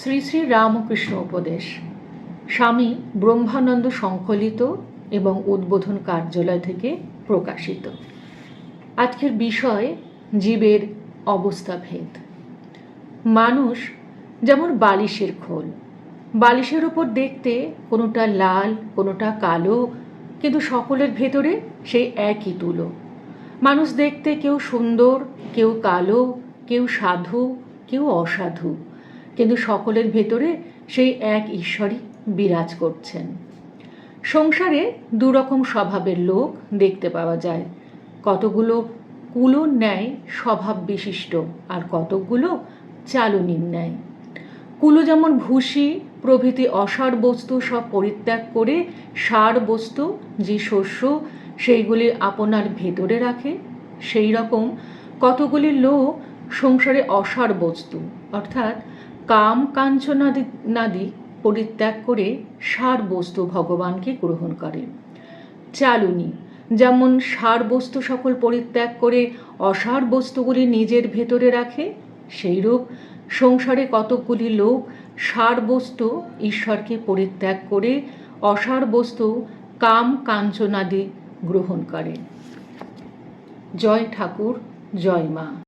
শ্রী শ্রী রামকৃষ্ণ উপদেশ। স্বামী ব্রহ্মানন্দ সংকলিত এবং উদ্বোধন কার্যালয় থেকে প্রকাশিত। আজকের বিষয় জীবের অবস্থাভেদ মানুষ যেমন বালিশের খোল, বালিশের ওপর দেখতে কোনোটা লাল, কোনোটা কালো, কিন্তু সকলের ভেতরে সেই একই তুলো। মানুষ দেখতে কেউ সুন্দর, কেউ কালো, কেউ সাধু, কেউ অসাধু। কিন্তু সকলের ভেতরে সেই এক ঈশ্বরই বিরাজ করছেন। সংসারে দুরকম স্বভাবের লোক দেখতে পাওয়া যায়। কতগুলো কুলোর ন্যায় স্বভাব বিশিষ্ট আর কতকগুলো চালুনির ন্যায়। কুলো যেমন ভুসি প্রভৃতি অসার বস্তু সব পরিত্যাগ করে সার বস্তু, যে শস্য সেইগুলি আপনার ভেতরে রাখে সেই রকম কতগুলি লোক সংসারে অসার বস্তু, অর্থাৎ কাম কাঞ্চনাদি নাদি পরিত্যাগ করে সার বস্তু ভগবানকে গ্রহণ করে। চালুনি, যেমন সার বস্তু সকল পরিত্যাগ করে অসার বস্তুগুলি নিজের ভেতরে রাখে, সেইরূপ সংসারে কতকগুলি লোক সার বস্তু ঈশ্বরকে পরিত্যাগ করে অসার বস্তু কাম কাঞ্চনাদি গ্রহণ করে। জয় ঠাকুর, জয় মা।